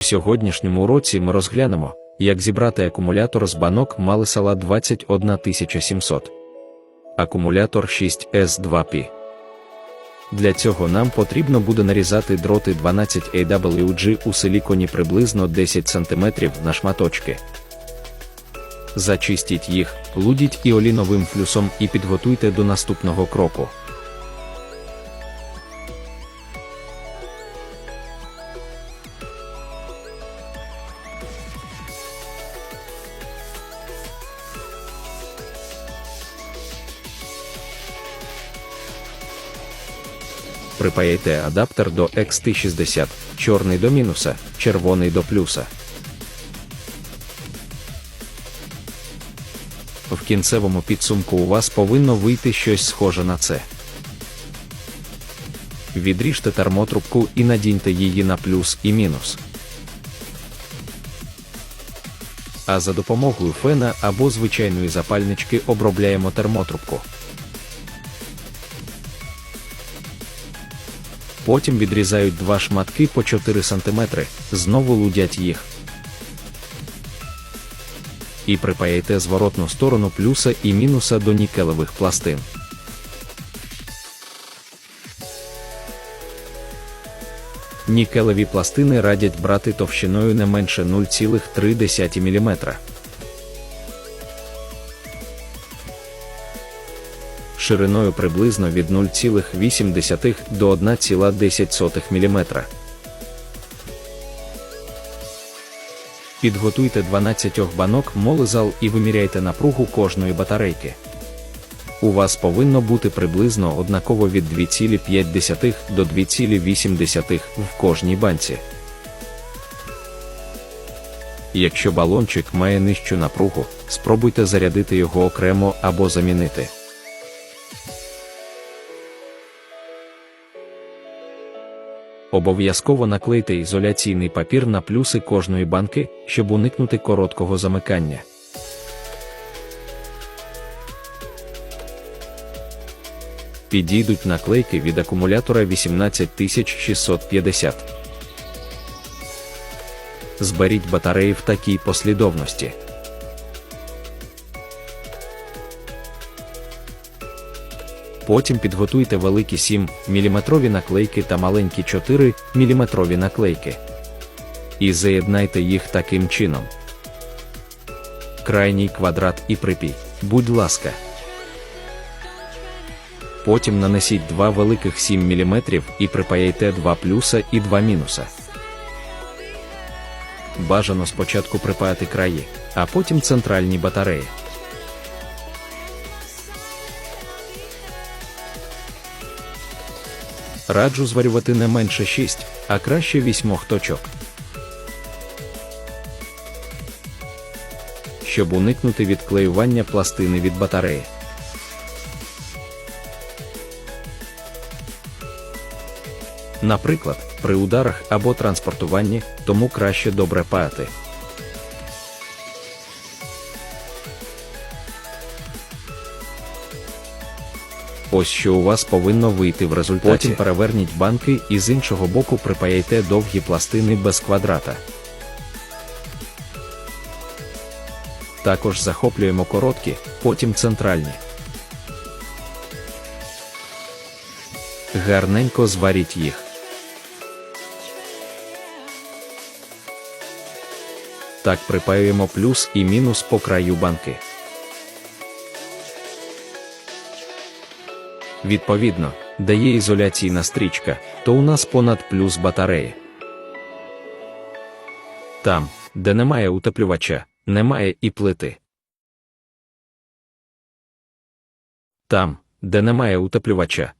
В сьогоднішньому уроці ми розглянемо, як зібрати акумулятор з банок Малисала 21700. Акумулятор 6S2P. Для цього нам потрібно буде нарізати дроти 12 AWG у силіконі приблизно 10 см на шматочки. Зачистіть їх, лудіть іоліновим флюсом і підготуйте до наступного кроку. Припаяйте адаптер до XT60, чорний до мінуса, червоний до плюса. В кінцевому підсумку у вас повинно вийти щось схоже на це. Відріжте термотрубку і надіньте її на плюс і мінус. А за допомогою фена або звичайної запальнички обробляємо термотрубку. Потім відрізають два шматки по 4 см, знову лудять їх. І припаяйте зворотну сторону плюса і мінуса до нікелевих пластин. Нікелеві пластини радять брати товщиною не менше 0,3 мм. Шириною приблизно від 0,8 до 1,10 мм. Підготуйте 12 банок молизал і виміряйте напругу кожної батарейки. У вас повинно бути приблизно однаково від 2,5 до 2,8 в кожній банці. Якщо балончик має нижчу напругу, спробуйте зарядити його окремо або замінити. Обов'язково наклейте ізоляційний папір на плюси кожної банки, щоб уникнути короткого замикання. Підійдуть наклейки від акумулятора 18650. Зберіть батареї в такій послідовності. Потім підготуйте великі 7 мм наклейки та маленькі 4 мм наклейки. І заєднайте їх таким чином. Крайній квадрат і припій, будь ласка. Потім нанесіть два великих 7 мм і припаяйте два плюса і два мінуса. Бажано спочатку припаяти краї, а потім центральні батареї. Раджу зварювати не менше 6, а краще 8 точок. Щоб уникнути відклеювання пластини від батареї. Наприклад, при ударах або транспортуванні, тому краще добре паяти. Ось що у вас повинно вийти в результаті. Потім переверніть банки і з іншого боку припаяйте довгі пластини без квадрата. Також захоплюємо короткі, потім центральні. Гарненько зваріть їх. Так припаюємо плюс і мінус по краю банки. Відповідно, де є ізоляційна стрічка, то у нас понад плюс батареї. Там, де немає утеплювача, немає і плити. Там, де немає утеплювача,